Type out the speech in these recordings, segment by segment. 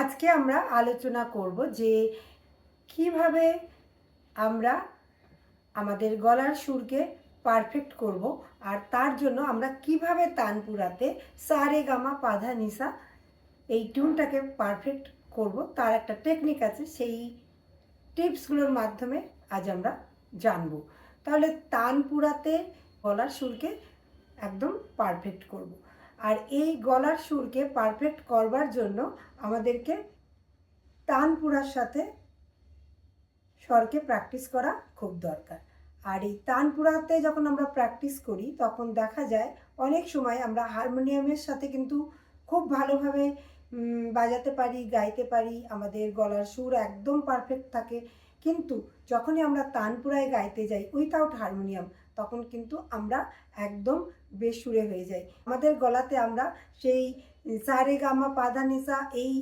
আজকে আমরা আলোচনা করব যে কীভাবে আমরা আমাদের গলার সুরকে পারফেক্ট করব আর তার জন্য আমরা কীভাবে তানপুরাতে সারে গামা পাধা নিসা এই টিউনটাকে পারফেক্ট করব। তার একটা টেকনিক আছে, সেই টিপসগুলোর মাধ্যমে আজ আমরা জানব। তাহলে তানপুরাতে গলার সুরকে একদম পারফেক্ট করব। আর এই গলার সুরকে পারফেক্ট করবার জন্য আমাদেরকে তানপুরার সাথে স্বরকে প্র্যাকটিস করা খুব দরকার। আর এই তানপুরাতে যখন আমরা প্র্যাকটিস করি, তখন দেখা যায় অনেক সময় আমরা হারমোনিয়ামের সাথে কিন্তু খুব ভালোভাবে বাজাতে পারি, গাইতে পারি, আমাদের গলার সুর একদম পারফেক্ট থাকে। কিন্তু যখনই আমরা তানপুরায় গাইতে যাই উইথাউট হারমোনিয়াম তখন কিন্তু আমরা একদম বেসুরে হয়ে যাই। আমাদের গলাতে আমরা সেই সারে গামা পাধা নিসা এই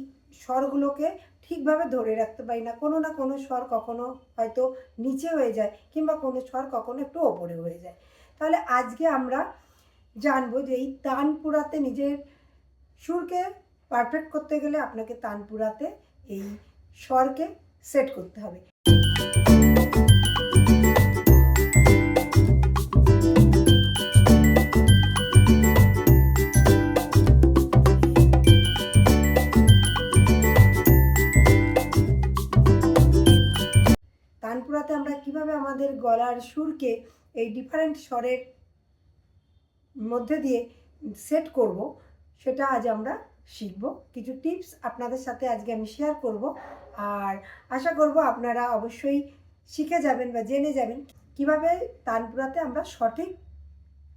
স্বরগুলোকে ঠিকভাবে ধরে রাখতে পারি না। কোনো না কোনো স্বর কখনো হয়তো নিচে হয়ে যায় কিংবা কোনো স্বর কখনো একটু ওপরে হয়ে যায়। তাহলে আজকে আমরা জানব যে এই তানপুরাতে নিজের সুরকে পারফেক্ট করতে গেলে আপনাকে তানপুরাতে এই স্বরকে সেট করতে হবে। সুরকে এই ডিফারেন্ট স্বরের মধ্যে দিয়ে সেট করব, সেটা আজ আমরা শিখব। কিছু টিপস আপনাদের সাথে আজকে আমি শেয়ার করব। আর আশা করব আপনারা অবশ্যই শিখে যাবেন বা জেনে যাবেন কীভাবে তানপুরাতে আমরা সঠিক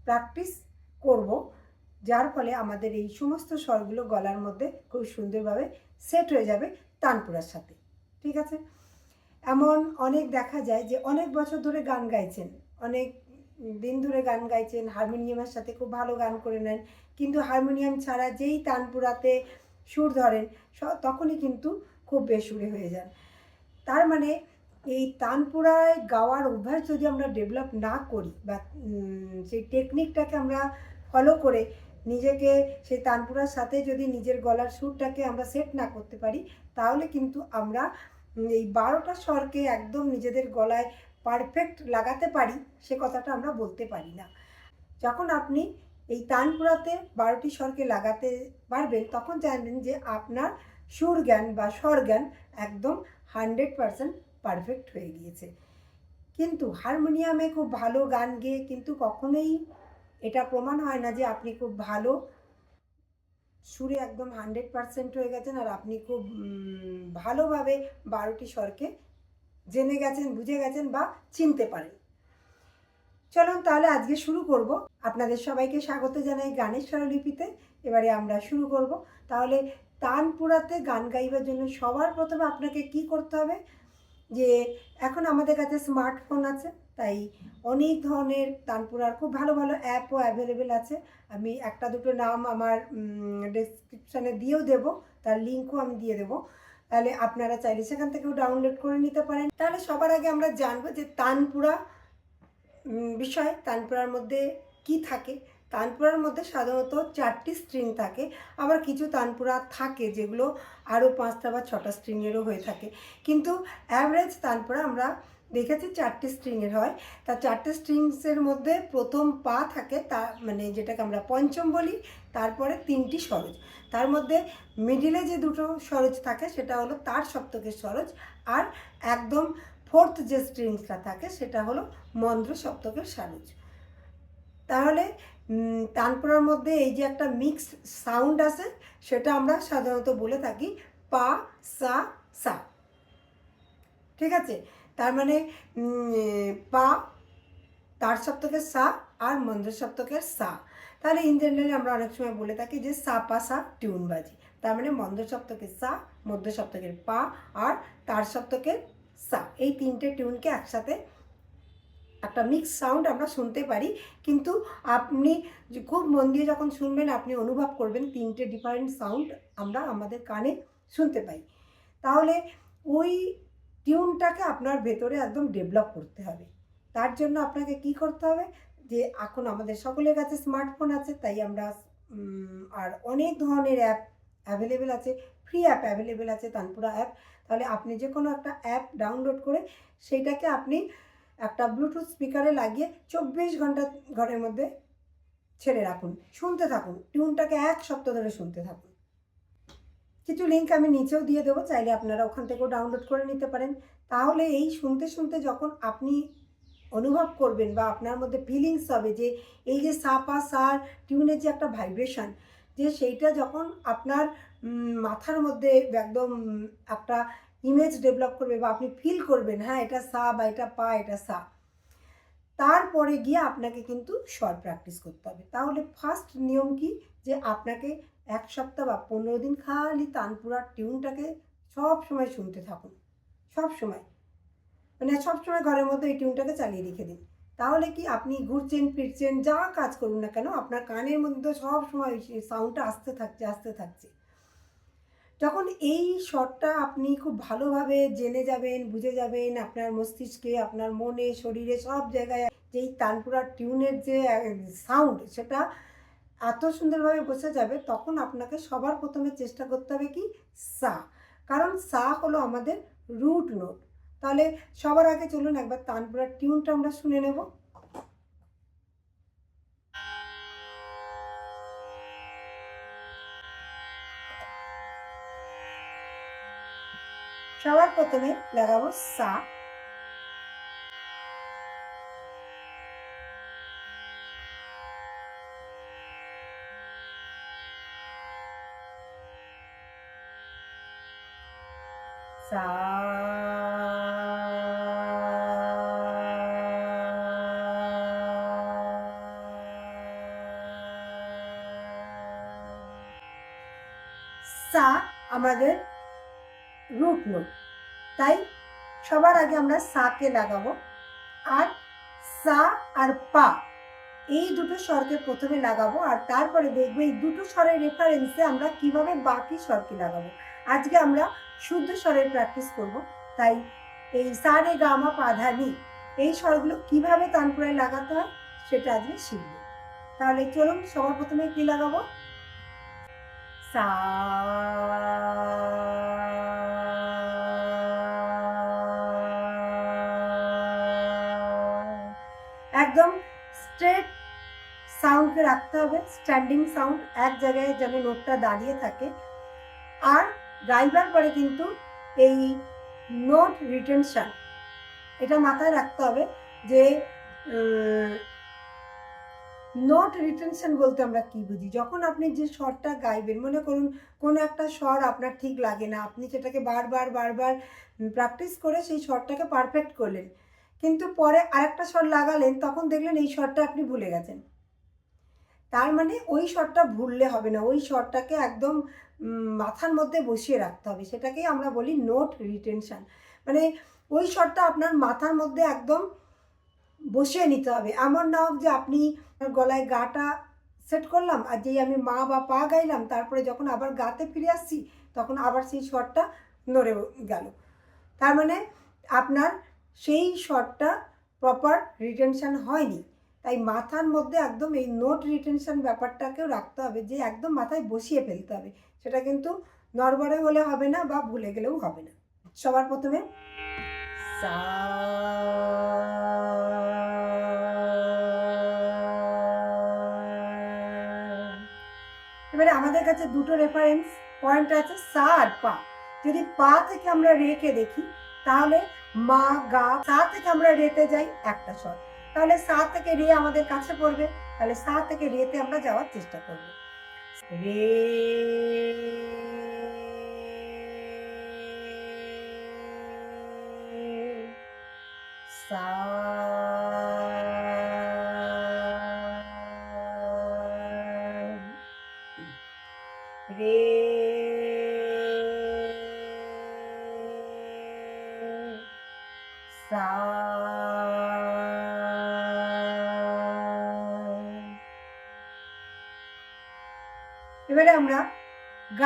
প্র্যাকটিস করব, যার ফলে আমাদের এই সমস্ত স্বরগুলো গলার মধ্যে খুব সুন্দরভাবে সেট হয়ে যাবে তানপুরার সাথে। ঠিক আছে? এমন অনেক দেখা যায় যে অনেক বছর ধরে গান গাইছেন। অনেক দিন ধরে গান গাইছেন, হারমোনিয়ামের সাথে খুব ভালো গান করে নেন। কিন্তু হারমোনিয়াম ছাড়া যেই তানপুরাতে সুর ধরেন তখনই কিন্তু খুব বেসুরে হয়ে যান। তার মানে এই তানপুরায় গাওয়ার অভ্যাস যদি আমরা ডেভেলপ না করি বা সেই টেকনিকটাকে আমরা ফলো করে নিজেকে সেই তানপুরার সাথে যদি নিজের গলার সুরটাকে আমরা সেট না করতে পারি, তাহলে কিন্তু আমরা এই বারোটা স্বরকে একদম নিজেদের গলায় পারফেক্ট লাগাতে পারি, সে কথাটা আমরা বলতে পারি না। যখন আপনি এই তানপুরাতে বারোটি স্বরকে লাগাতে পারবেন, তখন জানবেন যে আপনার সুর জ্ঞান বা স্বর জ্ঞান একদম হান্ড্রেড পারসেন্ট পারফেক্ট হয়ে গিয়েছে। কিন্তু হারমোনিয়ামে খুব ভালো গান গেয়ে কিন্তু কখনোই এটা প্রমাণ হয় না যে আপনি খুব ভালো সুরে একদম হান্ড্রেড পারসেন্ট হয়ে গেছেন আর আপনি খুব ভালোভাবে বারোটি স্বরকে জেনে গেছেন, বুঝে গেছেন বা চিনতে পারেন। চলুন তাহলে আজকে শুরু করব। আপনাদের সবাইকে স্বাগত জানাই গানের স্বরলিপিতে। এবারে আমরা শুরু করব। তাহলে তানপুরাতে গান গাইবার জন্য সবার প্রথমে আপনাকে কি করতে হবে? যে এখন আমাদের কাছে স্মার্টফোন আছে, তাই অনেক ধরনের তানপুরার খুব ভালো ভালো অ্যাপও অ্যাভেলেবেল আছে। আমি একটা দুটো নাম আমার ডেসক্রিপশানে দিয়েও দেবো, তার লিঙ্কও আমি দিয়ে দেবো। তাহলে আপনারা চাইলে সেখান থেকেও ডাউনলোড করে নিতে পারেন। তাহলে সবার আগে আমরা জানব যে তানপুরা বিষয়, তানপুরার মধ্যে কি থাকে। তানপুরার মধ্যে সাধারণত চারটি স্ট্রিং থাকে। আবার কিছু তানপুরা থাকে যেগুলো আরও পাঁচটা বা ছটা স্ট্রিংয়েরও হয়ে থাকে। কিন্তু অ্যাভারেজ তানপুরা আমরা দেখেছি চারটি স্ট্রিংয়ের হয়। তা চারটে স্ট্রিংসের মধ্যে প্রথম পা থাকে তা মানে যেটাকে আমরা পঞ্চম বলি, তারপরে তিনটি সরোজ তার মধ্যে মিডিলে যে দুটো সরজ থাকে সেটা হলো তার সপ্তকের সরজ আর একদম ফোর্থ যে স্ট্রিংসটা থাকে সেটা হলো মন্দ্র সপ্তকের সরোজ তাহলে তানপুরার মধ্যে এই যে একটা মিক্সড সাউন্ড আছে, সেটা আমরা সাধারণত বলে থাকি পা, সা সা। ঠিক আছে? তার মানে পা, তার সপ্তকের সা আর মন্দ্র সপ্তকের সা। তাহলে ইন জেনারেলি আমরা অনেক সময় বলে থাকি যে সা, পা, সা টিউন বাজি। তার মানে মন্দ্র সপ্তকের সা মধ্য সপ্তকের পা আর তার সপ্তকের সা। এই তিনটে টিউনকে একসাথে একটা মিক্স সাউন্ড আমরা শুনতে পারি। কিন্তু আপনি খুব মন দিয়ে যখন শুনবেন, আপনি অনুভব করবেন তিনটে ডিফারেন্ট সাউন্ড আমরা আমাদের কানে শুনতে পাই। তাহলে ওই টিউনটাকে আপনার ভেতরে একদম ডেভেলপ করতে হবে। তার জন্য আপনাকে কি করতে হবে? যে এখন আমাদের সকলের কাছে স্মার্টফোন আছে, তাই আমরা আর অনেক ধরনের অ্যাপ অ্যাভেলেবেল আছে। ফ্রি অ্যাপ অ্যাভেলেবেল আছে, তানপুরা অ্যাপ তাহলে আপনি যে কোনো একটা অ্যাপ ডাউনলোড করে, সেইটাকে আপনি একটা ব্লুটুথ স্পিকারে লাগিয়ে চব্বিশ ঘণ্টা ঘরের মধ্যে ছেড়ে রাখুন। শুনতে থাকুন। টিউনটাকে এক সপ্তাহ ধরে শুনতে থাকুন। কিছু লিঙ্ক আমি নিচেও দিয়ে দেবো, চাইলে আপনারা ওখান থেকেও ডাউনলোড করে নিতে পারেন। তাহলে এই শুনতে শুনতে যখন আপনি অনুভব করবেন বা আপনার মধ্যে ফিলিংস হবে যে এই যে সা পা সার টিউনের যে একটা ভাইব্রেশন যে সেইটা যখন আপনার মাথার মধ্যে একদম একটা ইমেজ ডেভেলপ করবে বা আপনি ফিল করবেন হ্যাঁ এটা সা বা এটা পা, এটা সা। তারপরে গিয়ে আপনাকে কিন্তু স্বর প্র্যাকটিস করতে হবে। তাহলে ফার্স্ট নিয়ম কি? যে আপনাকে এক সপ্তাহ বা পনেরো দিন খালি তানপুরার টিউনটাকে সব সময় শুনতে থাকুন। সব সময়। মানে সব সময় ঘরের মধ্যে এই টিউনটাকে চালিয়ে রেখে দিন। তাহলে কি আপনি ঘুরছেন, ফিরছেন, যা কাজ করুন না কেন, আপনার কানের মধ্যে সব সময় সাউন্ডটা আসতে থাকছে আসতে থাকছে। যখন এই শটটা আপনি খুব ভালোভাবে জেনে যাবেন, বুঝে যাবেন, আপনার মস্তিষ্কে, আপনার মনে, শরীরে সব জায়গায় যেই তানপুরা টিউনের যে সাউন্ড সেটা এত সুন্দরভাবে বসে যাবে, তখন আপনাকে সবার প্রথমে চেষ্টা করতে হবে কি? সা। কারণ সা হলো আমাদের রুট নোট তাহলে সবার আগে চলুন একবার তানপুরার টিউনটা আমরা শুনে নেব। সবার প্রথমে লাগাবো সা। সা। সা আমাদের রুট নোট তাই সবার আগে আমরা সাকে লাগাবো। আর সা আর পা, এই দুটো স্বরকে প্রথমে লাগাবো আর তারপরে দেখব এই দুটো স্বরের রেফারেন্সে আমরা কীভাবে বাকি স্বরকে লাগাবো। আজকে আমরা শুদ্ধ স্বরের প্র্যাকটিস করব। তাই এই সা রে গা মা পা ধা নি, এই স্বরগুলো কীভাবে তানপুরায় লাগাতে হয় সেটা আজকে শিখব। তাহলে চলুন সবার প্রথমে কি লাগাবো? সা রাখতে হবে। স্ট্যান্ডিং সাউন্ড এক জায়গায় যেন নোটটা দাঁড়িয়ে থাকে। আর গাইবার পরে কিন্তু এই নোট রিটেনশন এটা মাথায় রাখতে হবে যে নোট রিটেনশন বলতে আমরা কি বুঝি? যখন আপনি যে স্বরটা গাইবেন, মনে করুন কোনো একটা স্বর আপনার ঠিক লাগে না, আপনি সেটাকে বারবার বারবার প্র্যাকটিস করে সেই স্বরটাকে পারফেক্ট করলেন। কিন্তু পরে আরেকটা স্বর লাগালেন, তখন দেখলেন এই স্বরটা আপনি ভুলে গেছেন। তার মানে ওই স্বরটা ভুললে হবে না। ওই স্বরটাকে একদম মাথার মধ্যে বসিয়ে রাখতে হবে। সেটাকেই আমরা বলি নোট রিটেনশান। মানে ওই স্বরটা আপনার মাথার মধ্যে একদম বসিয়ে নিতে হবে। এমন না হোক যে আপনি গলায় গাটা সেট করলাম আর যেই আমি মা বা পা গাইলাম, তারপরে যখন আবার গাতে ফিরে আসছি, তখন আবার সেই স্বরটা নড়ে গেল। তার মানে আপনার সেই স্বরটা প্রপার রিটেনশান হয়নি। তাই মাথার মধ্যে একদম এই নোট রিটেনশন ব্যাপারটাকেও রাখতে হবে, যে একদম মাথায় বসিয়ে ফেলতে হবে। সেটা কিন্তু নড়বড়ে হলে হবে না বা ভুলে গেলেও হবে না। সবার প্রথমে এবারে আমাদের কাছে দুটো রেফারেন্স পয়েন্ট আছে, সা আর পা। যদি পা থেকে আমরা রেকে দেখি, তাহলে মা গা সা থেকে আমরা রেতে যাই একটা স্বর তাহলে সা থেকে রে আমাদের কাছে পড়বে। তাহলে সা থেকে রেতে আমরা যাওয়ার চেষ্টা করব। রে সা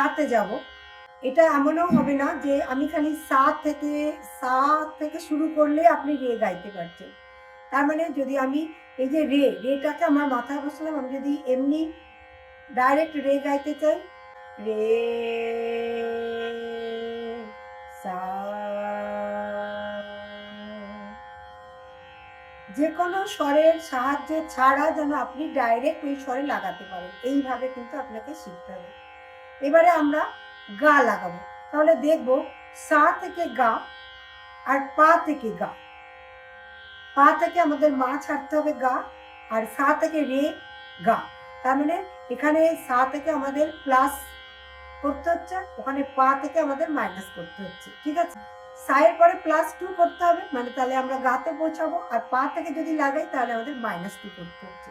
গাতে যাব। এটা এমনও হবে না যে আমি খালি সা থেকে সা থেকে শুরু করলে আপনি রে গাইতে পারছেন। তার মানে যদি আমি এই যে রে, রেটাকে আমার মাথায় বসলাম, আমি যদি এমনি ডাইরেক্ট রে গাইতে চাই, রে যে কোনো স্বরের সাহায্যে ছাড়া যেন আপনি ডাইরেক্ট ওই স্বরে লাগাতে পারেন। এইভাবে কিন্তু আপনাকে শিখতে হবে। এবারে আমরা গা লাগাবো। তাহলে দেখব সা থেকে গা আর পা থেকে গা। পা থেকে আমাদের মা ছাড়তে হবে গা আর সা থেকে রে গা। তার মানে এখানে সা থেকে আমাদের প্লাস করতে হচ্ছে, ওখানে পা থেকে আমাদের মাইনাস করতে হচ্ছে, ঠিক আছে? সায়ের পরে প্লাস টু করতে হবে মানে তাহলে আমরা গাতে পৌঁছাবো, আর পা থেকে যদি লাগাই তাহলে আমাদের মাইনাস টু করতে হচ্ছে।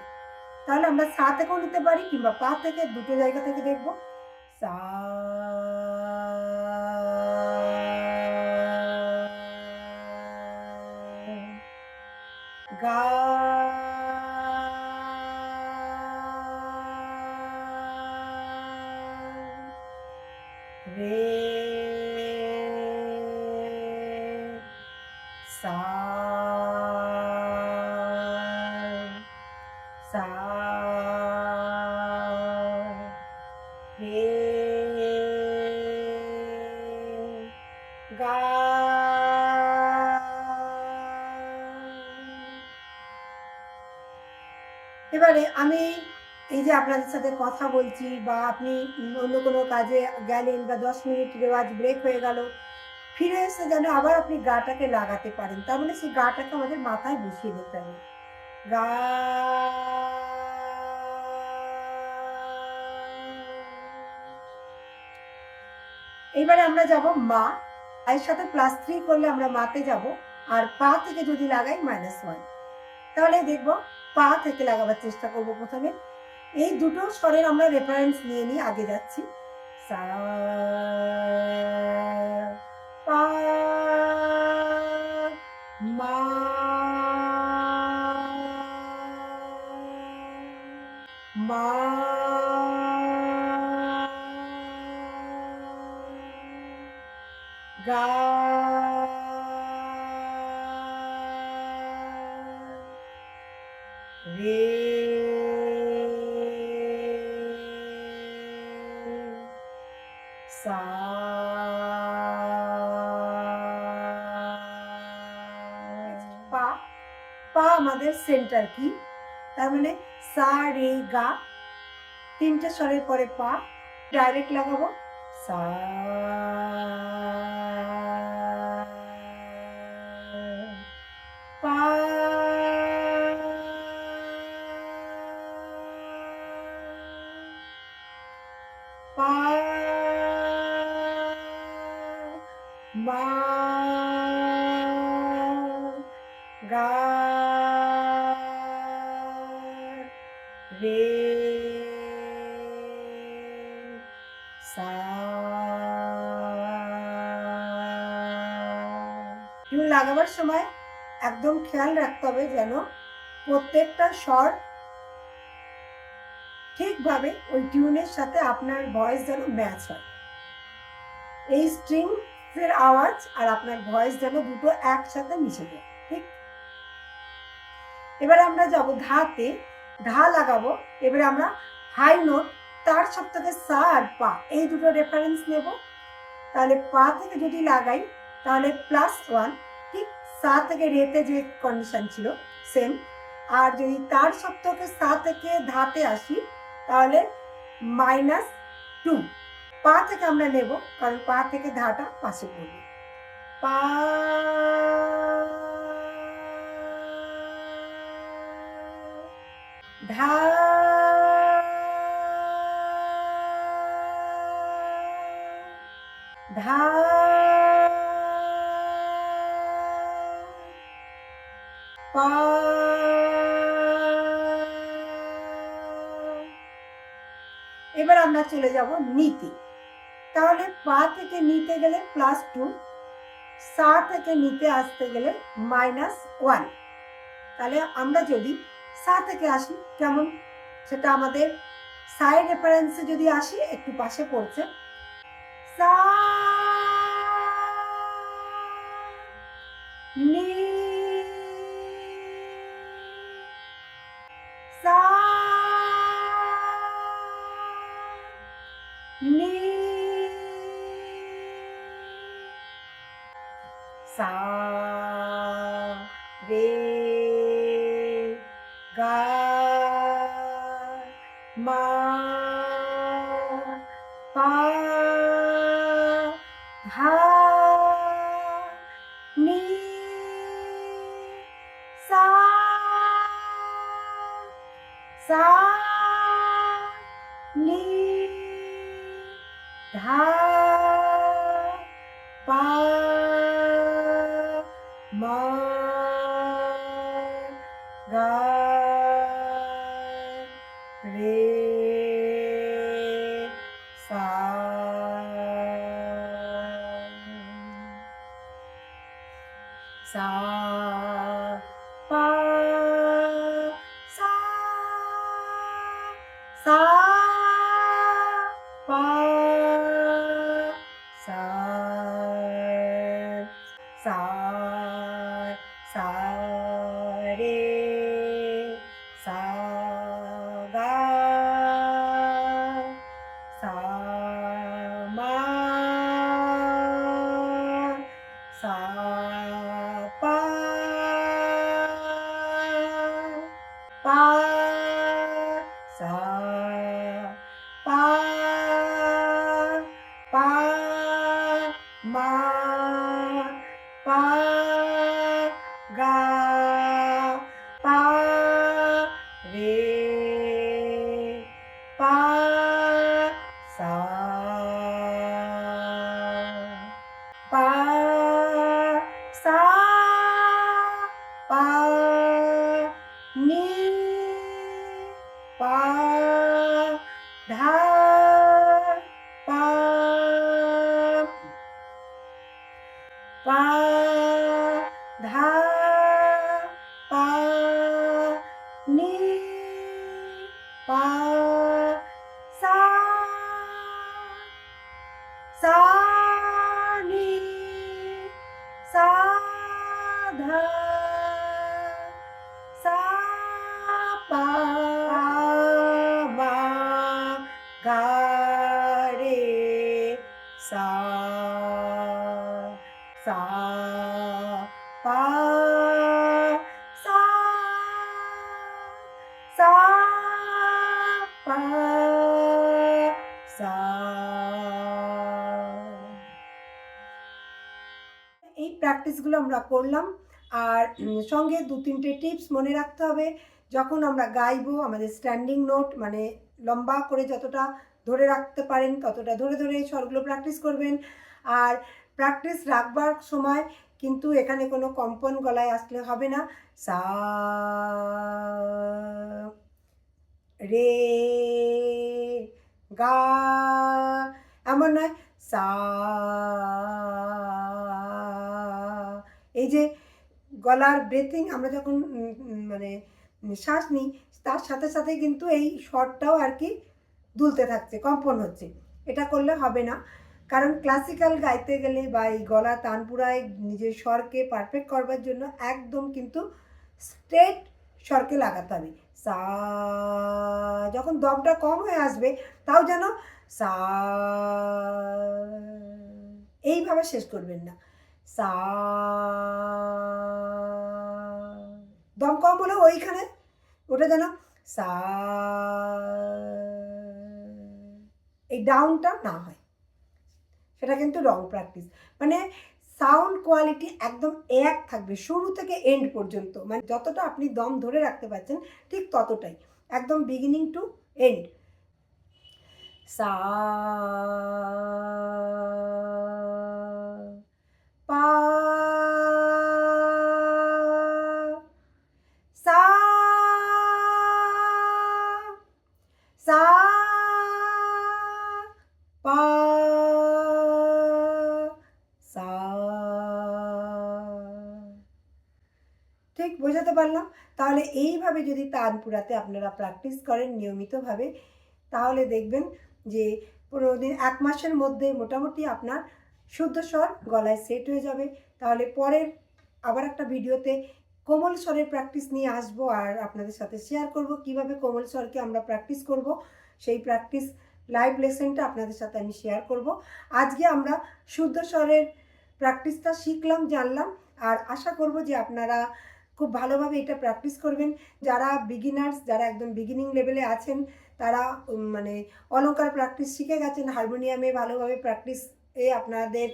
তাহলে আমরা সা থেকেও নিতে পারি, কিংবা পা থেকে দুটো জায়গা থেকে দেখব সা গা এবারে আমি এই যে আপনাদের সাথে কথা বলছি বা আপনি অন্য কোনো কাজে গেলেন বা দশ মিনিট রেওয়াজ ব্রেক হয়ে গেল, ফিরে এসে যেন আবার আপনি গাটাকে লাগাতে পারেন, তার মানে সেই গাটাকে আমাদের মাথায় বসিয়ে নিতে হবে। গা এবারে আমরা যাব মা এর সাথে প্লাস থ্রি করলে আমরা মাতে যাব, আর পা থেকে যদি লাগাই মাইনাস ওয়ান তাহলে দেখব পা থেকে লাগাবার চেষ্টা করব প্রথমে। এই দুটো স্বরের আমরা রেফারেন্স নিয়ে নিয়ে আগে যাচ্ছি। সা, পা সা পা পা আমাদের সেন্টার কি? তার মানে সা, রে, গা। তিনটে স্বরের পরে পা ডাইরেক্ট লাগাবো। সা রে সা টিউন লাগাবার সময় একদম খেয়াল রাখতে হবে যেন প্রত্যেকটা স্বর ঠিকভাবে ওই টিউনের সাথে আপনার ভয়েস যেন ম্যাচ হয়। এই স্ট্রিংসের আওয়াজ আর আপনার ভয়েস যেন দুটো একসাথে মিশে যায়, ঠিক? এবারে আমরা যাব ধাতে ধা লাগাবো, এবারে আমরা হাই নোট তার থেকে সা আর পা, এই দুটো রেফারেন্স নেব। তাহলে পা থেকে যদি লাগাই, তাহলে প্লাস ওয়ান ঠিক সা থেকে রেতে যে কন্ডিশন ছিল সেম আর যদি তার সপ্তকে সা থেকে ধাতে আসি, তাহলে মাইনাস টু পা থেকে আমরা নেব, কারণ পা থেকে ধাটা পাশে পড়বে। পা ধা ধা পা এবার আমরা চলে যাব নিতে। তাহলে পা থেকে নিতে গেলে প্লাস টু সা থেকে নিতে আসতে গেলে মাইনাস ওয়ান তাহলে আমরা যদি সা থেকে আসি, কেমন? সেটা আমাদের সাইড রেফারেন্সে যদি আসি, একটু পাশে পড়ছে। সা নি গা সা পা এই প্র্যাকটিসগুলো আমরা করলাম। আর সঙ্গে দু তিনটে টিপস মনে রাখতে হবে। যখন আমরা গাইবো, আমাদের স্ট্যান্ডিং নোট মানে লম্বা করে যতটা ধরে রাখতে পারেন, ততটা ধরে ধরে স্বরগুলো প্র্যাকটিস করবেন। আর প্র্যাকটিস রাখবার সময় কিন্তু এখানে কোনো কম্পন গলায় আসলে হবে না। সা, রে গা, এমন নয়, সা, এই যে গলার ব্রেথিং আমরা যখন মানে শ্বাস নিই, তার সাথে সাথে কিন্তু এই স্বরটাও আর কি দুলতে থাকছে, কম্পন হচ্ছে। এটা করলে হবে না। কারণ ক্লাসিক্যাল গাইতে গেলে বা এই গলা তানপুরায় নিজের স্বরকে পারফেক্ট করবার জন্য একদম কিন্তু স্ট্রেট স্বরকে লাগাতে হবে। সা, যখন দমটা কম হয়ে আসবে, তাও যেন সা, এইভাবে শেষ করবেন না। সা, দম কম হলে ওইখানে, ওটা যেন সা, এই ডাউনটা না হয়। সেটা কিন্তু রং প্র্যাকটিস মানে সাউন্ড কোয়ালিটি একদম এক থাকবে, শুরু থেকে এন্ড পর্যন্ত। মানে যতটা আপনি দম ধরে রাখতে পারছেন, ঠিক ততটাই। একদম বিগিনিং টু এন্ড সা, পা সা সা পা সা ঠিক বোঝাতে পারলাম। তাহলে এইভাবে যদি তানপুরাতে আপনারা প্র্যাকটিস করেন নিয়মিতভাবে, তাহলে দেখবেন যে পনেরো দিন, এক মাসের মধ্যে মোটামুটি আপনার শুদ্ধ স্বর গলায় সেট হয়ে যাবে। তাহলে পরের আবার একটা ভিডিওতে কোমল স্বরের প্র্যাকটিস নিয়ে আসব আর আপনাদের সাথে শেয়ার করব কীভাবে কোমল স্বরকে আমরা প্র্যাকটিস করব। সেই প্র্যাকটিস লাইভ লেসনটা আপনাদের সাথে আমি শেয়ার করব। আজকে আমরা শুদ্ধ স্বরের প্র্যাকটিসটা শিখলাম, জানলাম আর আশা করব যে আপনারা খুব ভালোভাবে এটা প্র্যাকটিস করবেন। যারা বিগিনার্স যারা একদম বিগিনিং লেভেলে আছেন, তারা মানে অলঙ্কার প্র্যাকটিস শিখে গেছেন হারমোনিয়ামে ভালোভাবে প্র্যাকটিস এ আপনাদের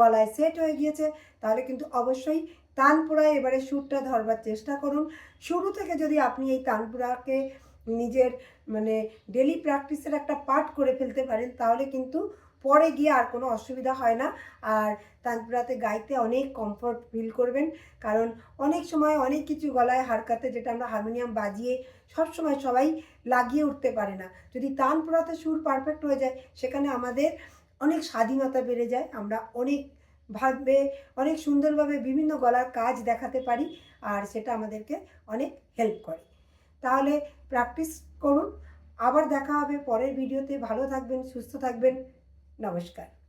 গলায় সেট হয়ে গিয়েছে, তাহলে কিন্তু অবশ্যই তানপুরায় এবারে সুরটা ধরবার চেষ্টা করুন। শুরু থেকে যদি আপনি এই তানপুরাকে নিজের মানে ডেলি প্র্যাকটিসের একটা পার্ট করে ফেলতে পারেন, তাহলে কিন্তু পরে গিয়ে আর কোনো অসুবিধা হয় না। আর তানপুরাতে গাইতে অনেক কমফর্ট ফিল করবেন। কারণ অনেক সময় অনেক কিছু গলায় হারকাতে যেটা আমরা হারমোনিয়াম বাজিয়ে সব সময় সবাই লাগিয়ে উঠতে পারে না। যদি তানপুরাতে সুর পারফেক্ট হয়ে যায়, সেখানে আমাদের অনেক স্বাধীনতা বেড়ে যায়। আমরা অনেক ভাবে, অনেক সুন্দরভাবে বিভিন্ন গলার কাজ দেখাতে পারি আর সেটা আমাদেরকে অনেক হেল্প করে। তাহলে প্র্যাকটিস করুন। আবার দেখা হবে পরের ভিডিওতে ভালো থাকবেন, সুস্থ থাকবেন। নমস্কার।